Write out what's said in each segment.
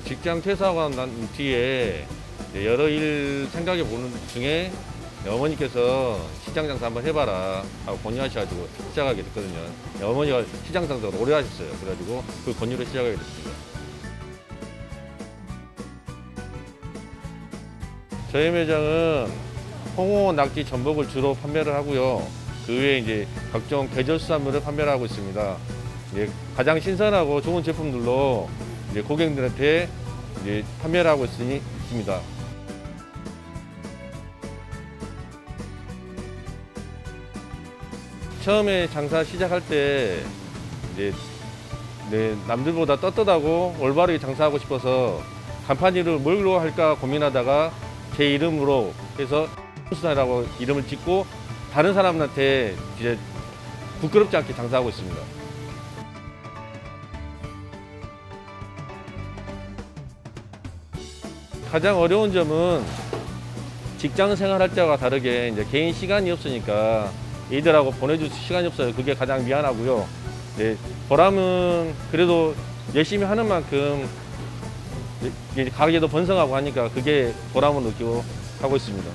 직장 퇴사하고 난 뒤에 여러 일 생각해 보는 중에 어머니께서 시장 장사 한번 해봐라 하고 권유하셔가지고 시작하게 됐거든요. 어머니가 시장 장사를 오래 하셨어요. 그래가지고 그 권유로 시작하게 됐습니다. 저희 매장은 홍어, 낙지, 전복을 주로 판매를 하고요. 그 외에 이제 각종 계절 수산물을 판매를 하고 있습니다. 이제 가장 신선하고 좋은 제품들로 이제 고객들한테 이제 판매를 하고 있으니 있습니다. 처음에 장사 시작할 때 이제 네, 남들보다 떳떳하고 올바르게 장사하고 싶어서 간판이를 뭘로 할까 고민하다가 제 이름으로 해서 수산이라고 이름을 짓고 다른 사람한테 이제 부끄럽지 않게 장사하고 있습니다. 가장 어려운 점은 직장 생활할 때와 다르게 이제 개인 시간이 없으니까 애들하고 보내줄 시간이 없어요. 그게 가장 미안하고요. 네, 보람은 그래도 열심히 하는 만큼 가게도 번성하고 하니까 그게 보람을 느끼고 하고 있습니다.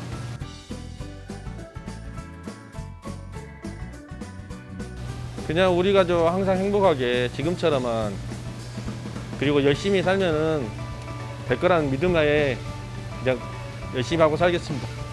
그냥 우리 가족 항상 행복하게 지금처럼만 그리고 열심히 살면은 될 거라는 믿음 하에 그냥 열심히 하고 살겠습니다.